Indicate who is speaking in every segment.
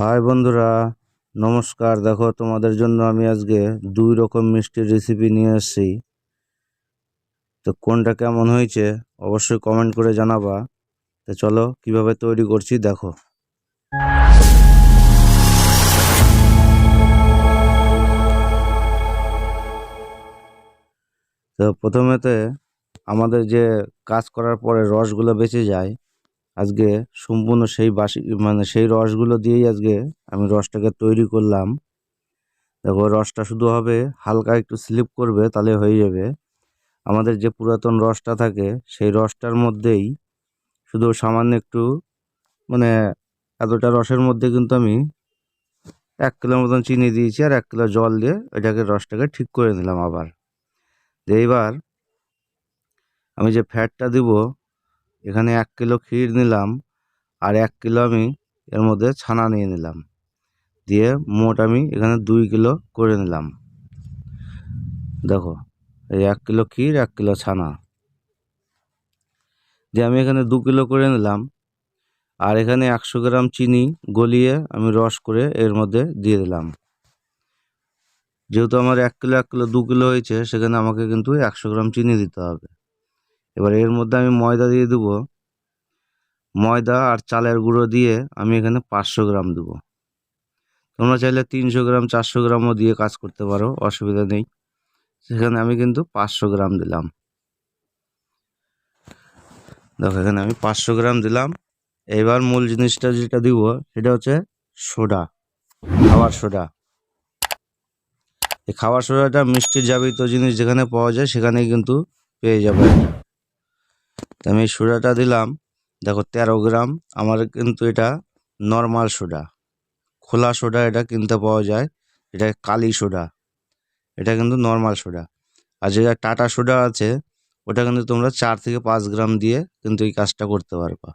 Speaker 1: High বন্ধুরা, নমস্কার। দেখো, তোমাদের জন্য আমি আজকে দুই রকম মিষ্টির রেসিপি নিয়ে এসেছি। তো কোনটা কেমন হয়েছে অবশ্যই কমেন্ট করে জানাবা। তো চলো, কীভাবে তৈরি করছি দেখো। তো প্রথমেতে আমাদের যে কাজ করার পরে রসগুলো বেঁচে যায় আজকে সম্পূর্ণ সেই বাসি মানে সেই রসগুলো দিয়েই আজকে আমি রসটাকে তৈরি করলাম। দেখো, রসটা শুধু হবে হালকা একটু স্লিপ করবে, তাহলে হয়ে যাবে। আমাদের যে পুরাতন রসটা থাকে, সেই রসটার মধ্যেই শুধু সামান্য একটু মানে এতটা রসের মধ্যে কিন্তু আমি এক কিলো মতন চিনি দিয়েছি আর এক কিলো জল দিয়ে এটাকে রসটাকে ঠিক করে নিলাম আবার। এইবার আমি যে ফ্যাটটা দিব এখানে এক কিলো ক্ষীর নিলাম আর এক কিলো আমি এর মধ্যে ছানা নিয়ে নিলাম। দিয়ে মোট আমি এখানে দুই কিলো করে নিলাম। দেখো, এই এক কিলো ক্ষীর, এক কিলো ছানা। দিয়ে আমি এখানে দু কিলো করে নিলাম আর এখানে একশো গ্রাম চিনি গলিয়ে আমি রস করে এর মধ্যে দিয়ে দিলাম। যেহেতু আমার এক কিলো এক কিলো, দু কিলো হয়েছে, সেখানে আমাকে কিন্তু একশো গ্রাম চিনি দিতে হবে। এবার এর মধ্যে আমি ময়দা দিয়ে দেবো। ময়দা আর চালের গুঁড়ো দিয়ে আমি এখানে পাঁচশো গ্রাম দেবো। তোমরা চাইলে তিনশো গ্রাম, চারশো গ্রামও দিয়ে কাজ করতে পারো, অসুবিধা নেই। সেখানে আমি কিন্তু পাঁচশো গ্রাম দিলাম। দেখো, এখানে আমি পাঁচশো গ্রাম দিলাম। এবার মূল জিনিসটা যেটা দিব, সেটা হচ্ছে সোডা খাবার সোডা। এই খাবার সোডাটা মিষ্টির যাবিত জিনিস যেখানে পাওয়া যায়, সেখানেই কিন্তু পেয়ে যাবে। আমি সোডাটা দিলাম। দেখো, তেরো গ্রাম। আমার কিন্তু এটা নর্মাল সোডা খোলা সোডা এটা কিনতে পাওয়া যায়। এটা কালি সোডা এটা কিন্তু নর্মাল সোডা আর যেটা টাটা সোডা আছে, ওটা কিন্তু তোমরা চার থেকে পাঁচ গ্রাম দিয়ে কিন্তু এই কাজটা করতে পারবা।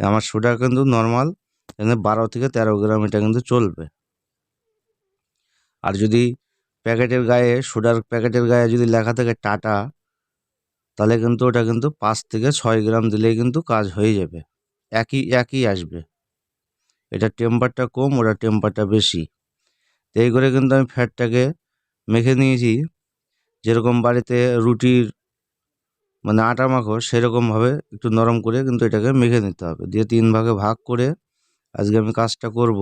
Speaker 1: আমার সোডা কিন্তু নর্মাল এখানে বারো থেকে তেরো গ্রাম এটা কিন্তু চলবে। আর যদি প্যাকেটের গায়ে সোডার প্যাকেটের গায়ে যদি লেখা থাকে টাটা তাহলে কিন্তু ওটা কিন্তু পাঁচ থেকে ছয় গ্রাম দিলেই কিন্তু কাজ হয়ে যাবে। একই একই আসবে। এটা টেম্পারটা কম, ওটা টেম্পারটা বেশি। তো এই করে কিন্তু আমি ফ্যাটটাকে মেখে নিয়েছি। যেরকম বাড়িতে রুটির মানে আটা মাখো, সেরকমভাবে একটু নরম করে কিন্তু এটাকে মেখে নিতে হবে। দিয়ে তিন ভাগে ভাগ করে আজকে আমি কাজটা করব।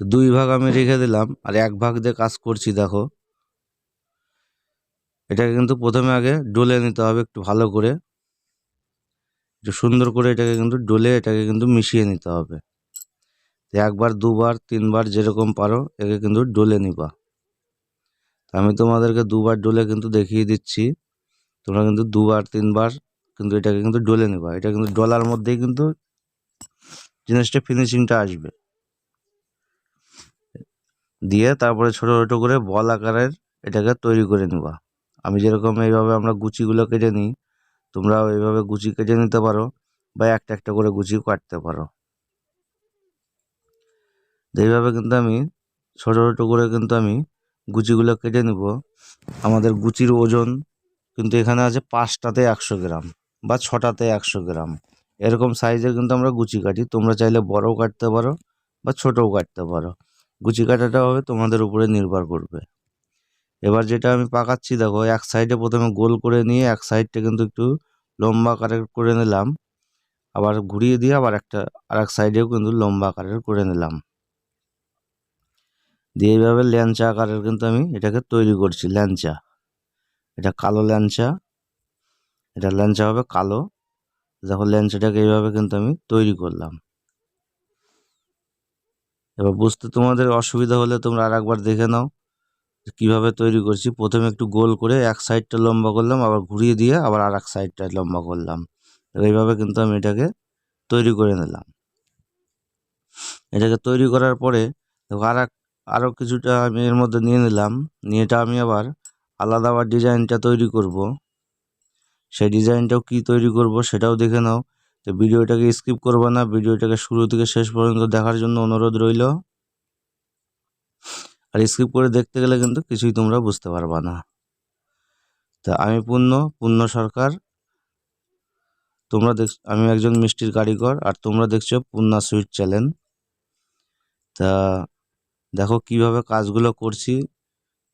Speaker 1: তো দুই ভাগ আমি রেখে দিলাম, আর এক ভাগ দিয়ে কাজ করছি, দেখো। এটাকে কিন্তু প্রথমে আগে ডলে নিতে হবে একটু ভালো করে। একটু সুন্দর করে এটাকে কিন্তু ডলে এটাকে কিন্তু মিশিয়ে নিতে হবে। একবার, দুবার, তিনবার যেরকম পারো একে কিন্তু ডলে নিবা। আমি তোমাদেরকে দুবার ডলে কিন্তু দেখিয়ে দিচ্ছি। তোমরা কিন্তু দুবার, তিনবার কিন্তু এটাকে কিন্তু ডলে নিবা। এটা কিন্তু ডলার মধ্যেই কিন্তু জিনিসটা ফিনিশিংটা আসবে। দিয়ে তারপরে ছোটো ছোটো করে বল আকারের এটাকে তৈরি করে নিবা। আমি যেরকম এইভাবে আমরা গুচিগুলো কেটে নিই, তোমরাও এইভাবে গুচি কেটে নিতে পারো বা একটা একটা করে গুচি কাটতে পারো। এইভাবে কিন্তু আমি ছোটো ছোটো করে কিন্তু আমি গুচিগুলো কেটে নিব, আমাদের গুচির ওজন কিন্তু এখানে আছে পাঁচটাতে একশো গ্রাম বা ছটাতে একশো গ্রাম। এরকম সাইজের কিন্তু আমরা গুচি কাটি। তোমরা চাইলে বড়ও কাটতে পারো বা ছোটও কাটতে পারো। গুচি কাটাটা হবে তোমাদের উপরে নির্ভর করবে। এবার যেটা আমি পাকাচ্ছি, দেখো, এক সাইডে প্রথমে গোল করে নিয়ে এক সাইডটা কিন্তু একটু লম্বা আকারের করে নিলাম। আবার ঘুরিয়ে দিয়ে আবার একটা আর এক সাইডেও কিন্তু লম্বা আকারের করে নিলাম। দিয়ে এইভাবে ল্যাংচা আকারের কিন্তু আমি এটাকে তৈরি করছি, ল্যাংচা। এটা কালো ল্যাংচা। এটা ল্যাংচা হবে কালো। দেখো, ল্যাংচাটাকে এইভাবে কিন্তু আমি তৈরি করলাম। এবার বুঝতে তোমাদের অসুবিধা হলে তোমরা আর একবার দেখে নাও। কীভাবে তৈরি করছি? প্রথমে একটু গোল করে এক সাইডটা লম্বা করলাম, আবার ঘুরিয়ে দিয়ে আবার আর এক সাইডটা লম্বা করলাম। এইভাবে কিন্তু আমি এটাকে তৈরি করে নিলাম। এটাকে তৈরি করার পরে আর আরও কিছুটা আমি এর মধ্যে নিয়ে নিলাম। নিয়ে এটা আমি আবার আলাদা আবার ডিজাইনটা তৈরি করব। সেই ডিজাইনটাও কি তৈরি করব সেটাও দেখে নাও। তো ভিডিওটাকে স্কিপ করবে না, ভিডিওটাকে শুরু থেকে শেষ পর্যন্ত দেখার জন্য অনুরোধ রইল। আর স্কিপ করে দেখতে গেলে কিন্তু কিছুই তোমরা বুঝতে পারবা না। তা আমি পূর্ণ পূর্ণ সরকার। তোমরা দেখ, আমি একজন মিষ্টির কারিগর, আর তোমরা দেখছ পূর্ণা সুইট চ্যানেল তা দেখো কীভাবে কাজগুলো করছি।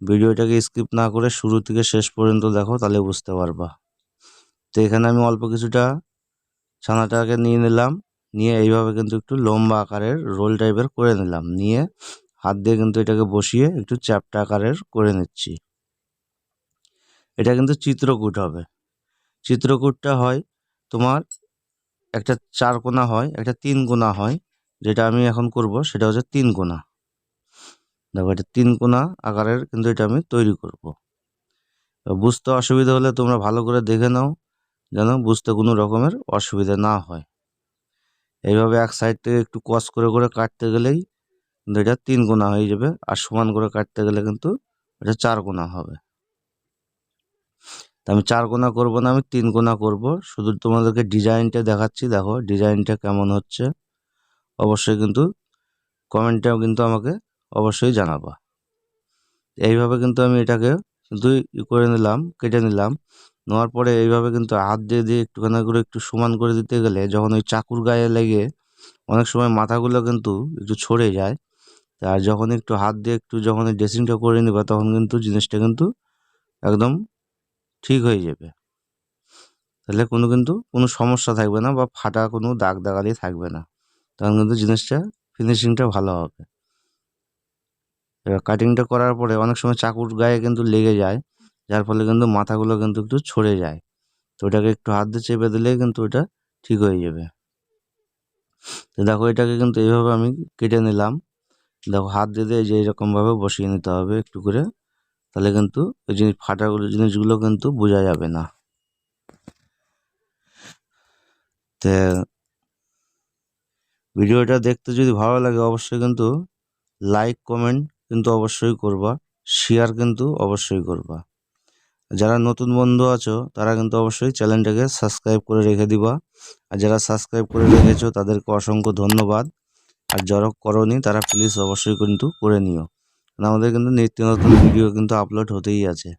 Speaker 1: ভিডিওটাকে স্কিপ না করে শুরু থেকে শেষ পর্যন্ত দেখো, তাহলে বুঝতে পারবা। তো এখানে আমি অল্প কিছুটা ছানাটাকে নিয়ে নিলাম। নিয়ে এইভাবে কিন্তু একটু লম্বা আকারের রোল টাইপের করে নিলাম। নিয়ে হাত দিয়ে কিন্তু এটাকে বসিয়ে একটু চ্যাপটা আকারের করে নিচ্ছি। এটা কিন্তু চিত্রকূট হবে। চিত্রকূটটা হয় তোমার একটা চার কোনা হয়, একটা তিন কোনা হয়। যেটা আমি এখন করব সেটা হচ্ছে তিন কোনা দেখো এটা তিন কোনা আকারের কিন্তু এটা আমি তৈরি করব। বুঝতে অসুবিধা হলে তোমরা ভালো করে দেখে নাও যেন বুঝতে কোনো রকমের অসুবিধা না হয়। এইভাবে এক সাইড থেকে একটু কস করে করে কাটতে গেলেই কিন্তু এটা তিন কোনা হয়ে যাবে আর সমান করে কাটতে গেলে কিন্তু এটা চার কোনা হবে। তা আমি চার কোনা করব না, আমি তিন কোনা করব। শুধু তোমাদেরকে ডিজাইনটা দেখাচ্ছি, দেখো ডিজাইনটা কেমন হচ্ছে। অবশ্যই কিন্তু কমেন্টটাও কিন্তু আমাকে অবশ্যই জানাবা। এইভাবে কিন্তু আমি এটাকে কিন্তু ই করে নিলাম, কেটে নিলাম। নেওয়ার পরে এইভাবে কিন্তু হাত দিয়ে দিয়ে একটুখানি করে একটু সমান করে দিতে গেলে যখন ওই চাকুর গায়ে লেগে অনেক সময় মাথাগুলো কিন্তু একটু ছড়ে যায় আর যখন একটু হাত দিয়ে একটু যখন ড্রেসিংটা করে নেবে, তখন কিন্তু জিনিসটা কিন্তু একদম ঠিক হয়ে যাবে। তাহলে কোনো কিন্তু কোনো সমস্যা থাকবে না বা ফাটা কোনো দাগ দাগালি থাকবে না। তখন কিন্তু জিনিসটা ফিনিশিংটা ভালো হবে। এবার কাটিংটা করার পরে অনেক সময় চাকুর গায়ে কিন্তু লেগে যায়, যার ফলে কিন্তু মাথাগুলো কিন্তু একটু ছড়ে যায়। তো ওটাকে একটু হাত দিয়ে চেপে দিলেই কিন্তু ওটা ঠিক হয়ে যাবে। তো দেখো এটাকে কিন্তু এইভাবে আমি কেটে নিলাম। দেখো হাত দিয়ে দিয়ে যে এরকমভাবে বসিয়ে নিতে হবে একটু করে, তাহলে কিন্তু ওই জিনিস ফাটাগুলো, জিনিসগুলো কিন্তু বোঝা যাবে না। তে ভিডিওটা দেখতে যদি ভালো লাগে অবশ্যই কিন্তু লাইক, কমেন্ট কিন্তু অবশ্যই করবা, শেয়ার কিন্তু অবশ্যই করবা। যারা নতুন বন্ধু আছো, তারা কিন্তু অবশ্যই চ্যানেলটাকে সাবস্ক্রাইব করে রেখে দিবা। আর যারা সাবস্ক্রাইব করে রেখেছো, তাদেরকে অসংখ্য ধন্যবাদ। আর যারা করনি, তারা প্লিজ অবশ্যই কিন্তু করে নিও। আমাদের কিন্তু নিত্য নতুন ভিডিও কিন্তু আপলোড হতেই আছে।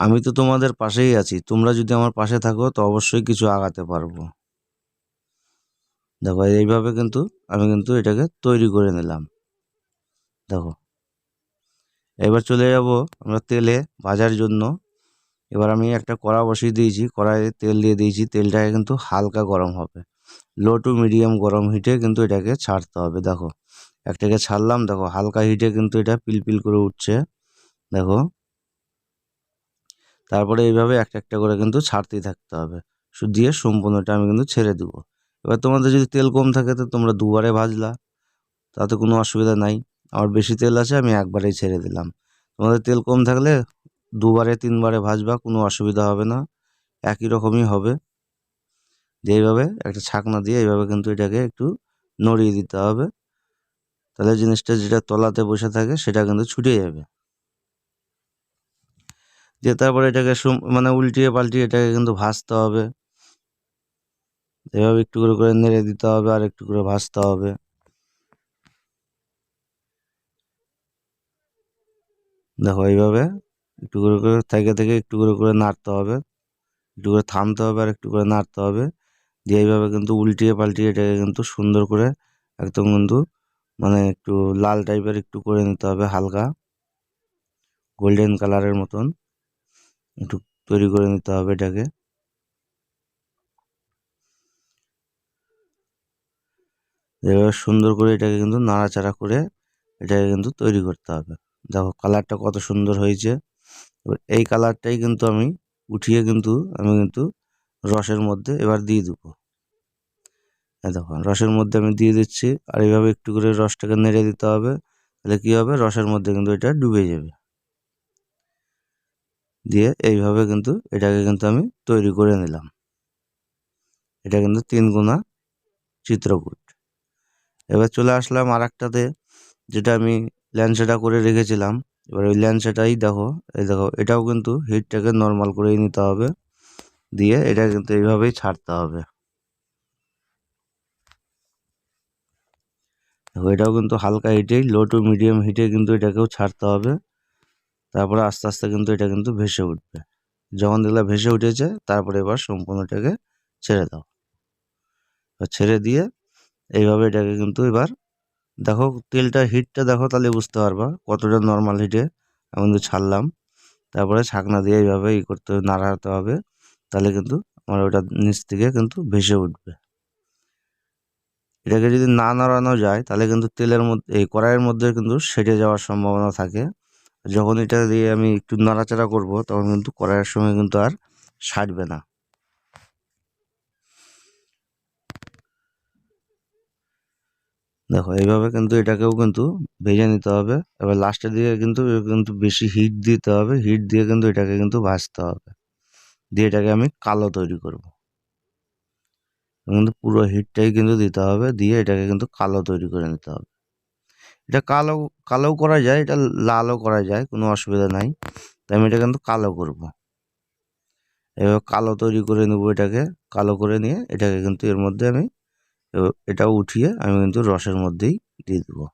Speaker 1: আমি তো তোমাদের পাশেই আছি। তোমরা যদি আমার পাশে থাকো, তো অবশ্যই কিছু আগাতে পারব। দেখো, এইভাবে কিন্তু আমি কিন্তু এটাকে তৈরি করে নিলাম। দেখো। এবার চলে যাব আমরা তেলে ভাজার জন্য। এবার আমি একটা কড়া বসিয়ে দিয়েছি। কড়াইয়ে তেল দিয়ে দিয়েছি। তেলটাকে কিন্তু হালকা গরম হবে। লো টু মিডিয়াম গরম হিটে কিন্তু এটাকে ছাড়তে হবে, দেখো। একটাকে ছাড়লাম, দেখো, হালকা হিটে কিন্তু এটা পিলপিল করে উঠছে, দেখো। তারপরে এইভাবে একটা একটা করে কিন্তু ছাড়তেই থাকতে হবে। দিয়ে সম্পূর্ণটা আমি কিন্তু ছেড়ে দেবো। এবার তোমাদের যদি তেল কম থাকে, তো তোমরা দুবারে ভাজলা, তাতে কোনো অসুবিধা নাই। আমার বেশি তেল আছে, আমি একবারেই ছেড়ে দিলাম। তোমাদের তেল কম থাকলে দুবারে, তিনবারে ভাজবা, কোনো অসুবিধা হবে না। একই রকমই হবে। যে এইভাবে একটা ছাকনা দিয়ে এইভাবে কিন্তু এটাকে একটু নড়িয়ে দিতে হবে। তাহলে জিনিসটা যেটা তলাতে বসে থাকে সেটা কিন্তু ছুটে যাবে। দিয়ে তারপরে এটাকে মানে উল্টিয়ে পাল্টিয়ে এটাকে কিন্তু ভাজতে হবে। এভাবে একটু করে করে নেড়ে দিতে হবে আর একটু করে ভাজতে হবে। দেখো এইভাবে একটু করে করে থেকে থেকে একটু করে করে নাড়তে হবে। একটু করে থামতে হবে আর একটু করে নাড়তে হবে। দিয়ে এইভাবে কিন্তু উল্টিয়ে পাল্টিয়ে এটাকে কিন্তু সুন্দর করে একদম কিন্তু মানে একটু লাল টাইপের একটু করে নিতে হবে হালকা। গোল্ডেন কালারের মতন একটু তৈরি করে নিতে হবে এটাকে। এভাবে সুন্দর করে এটাকে কিন্তু নাড়াচাড়া করে এটাকে কিন্তু তৈরি করতে হবে। দেখো কালারটা কত সুন্দর হয়েছে। এবার এই কালারটাই কিন্তু আমি উঠিয়ে কিন্তু আমি কিন্তু রসের মধ্যে এবার দিয়ে দেবো। দেখো রসের মধ্যে আমি দিয়ে দিচ্ছি আর এইভাবে একটু করে রসটাকে নেড়ে দিতে হবে, তাহলে কী হবে? রসের মধ্যে কিন্তু এটা ডুবে যাবে। দিয়ে এইভাবে কিন্তু এটাকে কিন্তু আমি তৈরি করে নিলাম। এটা কিন্তু তিন গুণা চিত্রকূট। এবার চলে আসলাম আর একটাতে যেটা আমি ল্যান্সেটা করে রেখেছিলাম। এবার ওই ল্যান্সেটাই দেখো, এই দেখো, এটাও কিন্তু হিটটাকে নর্মাল করেই নিতে হবে। দিয়ে এটা কিন্তু এইভাবেই ছাড়তে হবে। এটাও কিন্তু হালকা হিটেই লো টু মিডিয়াম হিটে কিন্তু এটাকেও ছাড়তে হবে। তারপরে আস্তে আস্তে কিন্তু এটা কিন্তু ভেসে উঠবে। যখন দেখলে ভেসে উঠেছে, তারপরে এবার সম্পূর্ণটাকে ছেড়ে দাও। ছেড়ে দিয়ে এইভাবে এটাকে কিন্তু এবার দেখো, তেলটা হিটটা দেখো তাহলে বুঝতে পারবা কতটা নর্মাল হিটে। আমি কিন্তু ছাড়লাম। তারপরে ছাকনা দিয়ে এইভাবে ই করতে নাড়াতে হবে। তাহলে কিন্তু আমার ওটা নিচ থেকে কিন্তু ভেসে উঠবে। এটাকে যদি না নাড়ানো যায়, তাহলে কিন্তু তেলের মধ্যে, এই কড়াইয়ের মধ্যে কিন্তু সেটে যাওয়ার সম্ভাবনা থাকে। যখন এটা দিয়ে আমি একটু নাড়াচাড়া করব, তখন কিন্তু কড়াইয়ের সঙ্গে কিন্তু আর সারবে না। দেখো, এইভাবে কিন্তু এটাকেও কিন্তু ভেজে নিতে হবে। এবার লাস্টের দিকে কিন্তু কিন্তু বেশি হিট দিতে হবে। হিট দিয়ে কিন্তু এটাকে কিন্তু ভাজতে হবে। দিয়ে এটাকে আমি কালো তৈরি করব। কিন্তু পুরো হিটটাই কিন্তু দিতে হবে, দিয়ে এটাকে কিন্তু কালো তৈরি করে নিতে হবে। এটা কালো, কালোও করা যায়, এটা লালও করা যায়, কোনো অসুবিধা নাই। তাই আমি এটা কিন্তু কালো করব। এবার কালো তৈরি করে নেব এটাকে, কালো করে নিয়ে এটাকে কিন্তু এর মধ্যে আমি এটাও উঠিয়ে আমি কিন্তু রসের মধ্যেই দিয়ে দেবো।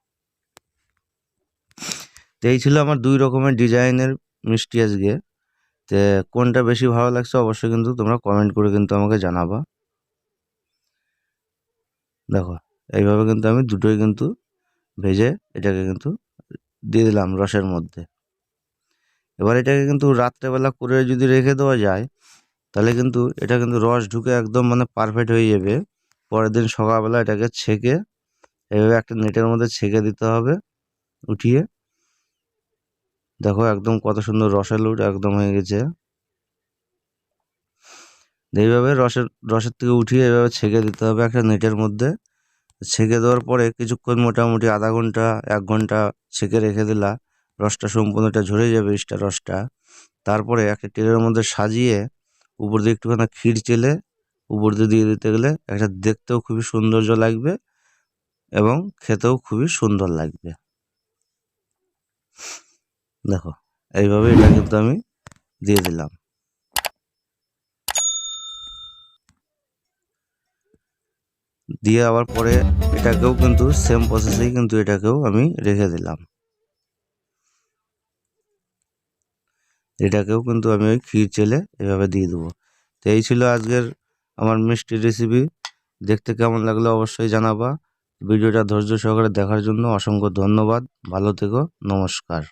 Speaker 1: তো এই ছিল আমার দুই রকমের ডিজাইনের মিষ্টি আজকে। তো কোনটা বেশি ভালো লাগছে অবশ্যই কিন্তু তোমরা কমেন্ট করে কিন্তু আমাকে জানাবা। দেখো, এইভাবে কিন্তু আমি দুটোই কিন্তু ভেজে এটাকে কিন্তু দিয়ে দিলাম রসের মধ্যে। এবার এটাকে কিন্তু রাত্রেবেলা করে যদি রেখে দেওয়া যায়, তাহলে কিন্তু এটা কিন্তু রস ঢুকে একদম মানে পারফেক্ট হয়ে যাবে। পরের দিন সকালবেলা এটাকে ছেঁকে, এভাবে একটা নেটের মধ্যে ছেঁকে দিতে হবে, উঠিয়ে দেখো একদম কত সুন্দর রসের লুট একদম হয়ে গেছে। এইভাবে রসের রসের থেকে উঠিয়ে এভাবে ছেঁকে দিতে হবে একটা নেটের মধ্যে। ছেঁকে দেওয়ার পরে কিছুক্ষণ মোটামুটি আধা ঘণ্টা, এক ঘণ্টা ছেঁকে রেখে দিলা। রসটা সম্পূর্ণটা ঝরে যাবে ইস্টা রসটা। তারপরে একটা টেলের মধ্যে সাজিয়ে উপর দিয়ে একটুখানি ক্ষীর চেলে উপর দিয়ে দিয়ে দিতে গেলে একটা দেখতেও খুবই সৌন্দর্য লাগবে এবং খেতেও খুবই সুন্দর লাগবে। দেখো, এইভাবে এটা কিন্তু আমি দিয়ে দিলাম। দিয়ে আবার পরে এটাকেও কিন্তু সেম প্রসেসেই কিন্তু এটাকেও আমি রেখে দিলাম। এটাকেও কিন্তু আমি ওই ক্ষীর চেলে এভাবে দিয়ে দেবো। তো এই ছিল আজকের আমার মিষ্টি রেসিপি দেখতে কেমন লাগল অবশ্যই জানাবা। ভিডিওটা ধৈর্য সহকারে দেখার জন্য অসংখ্য ধন্যবাদ। ভালো থেকো, নমস্কার।